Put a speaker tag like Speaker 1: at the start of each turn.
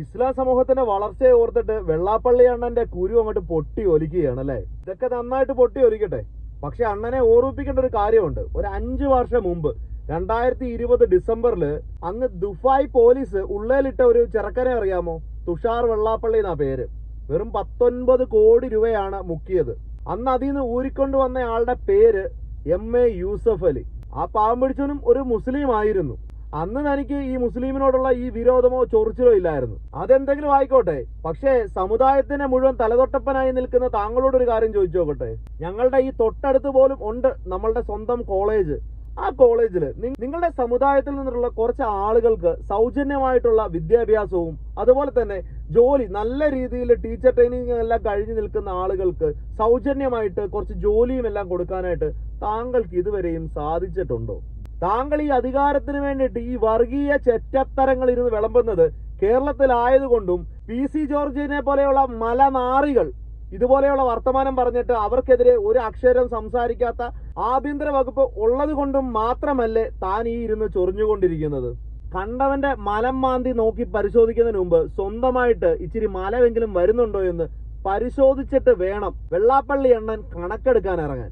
Speaker 1: ഇസ്ലാം സമൂഹത്തിന്റെ വളർച്ചയെ ഓർത്തിട്ട് വെള്ളാപ്പള്ളി അണ്ണന്റെ കുരു അങ്ങോട്ട് പൊട്ടി ഒലിക്കുകയാണ് അല്ലേ? ഇതൊക്കെ നന്നായിട്ട് പൊട്ടി ഒലിക്കട്ടെ. പക്ഷെ അണ്ണനെ ഓർമ്മിപ്പിക്കേണ്ട ഒരു കാര്യമുണ്ട്. ഒരു അഞ്ചു വർഷം മുമ്പ് രണ്ടായിരത്തി ഇരുപത് ഡിസംബറിൽ അങ്ങ് ദുബായ് പോലീസ് ഉള്ളേലിട്ട ഒരു ചെറുക്കനെ അറിയാമോ? തുഷാർ വെള്ളാപ്പള്ളി എന്നാ പേര്. വെറും പത്തൊൻപത് കോടി രൂപയാണ് മുക്കിയത്. അന്ന് അതിൽ നിന്ന് ഊരിക്കൊണ്ട് വന്ന ആളുടെ പേര് എം എ യൂസഫ് അലി. ആ പാവം പിടിച്ചവനും ഒരു മുസ്ലിം ആയിരുന്നു. അന്ന് തനിക്ക് ഈ മുസ്ലിമിനോടുള്ള ഈ വിരോധമോ ചൊറിച്ചിലോ ഇല്ലായിരുന്നു. അതെന്തെങ്കിലും ആയിക്കോട്ടെ. പക്ഷേ സമുദായത്തിനെ മുഴുവൻ തലതൊട്ടപ്പനായി നിൽക്കുന്ന താങ്കളോട് ഒരു കാര്യം ചോദിച്ചു നോക്കട്ടെ. ഞങ്ങളുടെ ഈ തൊട്ടടുത്ത് പോലും ഉണ്ട് നമ്മളുടെ സ്വന്തം കോളേജ്. ആ കോളേജിൽ നിങ്ങളുടെ സമുദായത്തിൽ നിന്നുള്ള കുറച്ച് ആളുകൾക്ക് സൗജന്യമായിട്ടുള്ള വിദ്യാഭ്യാസവും അതുപോലെ തന്നെ ജോലി നല്ല രീതിയിൽ ടീച്ചർ ട്രെയിനിങ് എല്ലാം കഴിഞ്ഞു നിൽക്കുന്ന ആളുകൾക്ക് സൗജന്യമായിട്ട് കുറച്ച് ജോലിയും എല്ലാം കൊടുക്കാനായിട്ട് താങ്കൾക്ക് ഇതുവരെയും സാധിച്ചിട്ടുണ്ടോ? താങ്കൾ ഈ അധികാരത്തിന് വേണ്ടിയിട്ട് ഈ വർഗീയ ചെറ്റത്തരങ്ങൾ ഇരുന്ന് വിളമ്പുന്നത് കേരളത്തിലായതുകൊണ്ടും പി സി ജോർജിനെ പോലെയുള്ള മലനാറികൾ ഇതുപോലെയുള്ള വർത്തമാനം പറഞ്ഞിട്ട് അവർക്കെതിരെ ഒരു അക്ഷരം സംസാരിക്കാത്ത ആഭ്യന്തര വകുപ്പ് ഉള്ളത് കൊണ്ടും മാത്രമല്ലേ താൻ ഈ ഇരുന്ന് ചൊറിഞ്ഞുകൊണ്ടിരിക്കുന്നത്. കണ്ടവന്റെ മലം മാന്തി നോക്കി പരിശോധിക്കുന്നതിന് മുമ്പ് സ്വന്തമായിട്ട് ഇച്ചിരി മലമെങ്കിലും വരുന്നുണ്ടോ എന്ന് പരിശോധിച്ചിട്ട് വേണം വെള്ളാപ്പള്ളി എണ്ണൻ കണക്കെടുക്കാൻ ഇറങ്ങാൻ.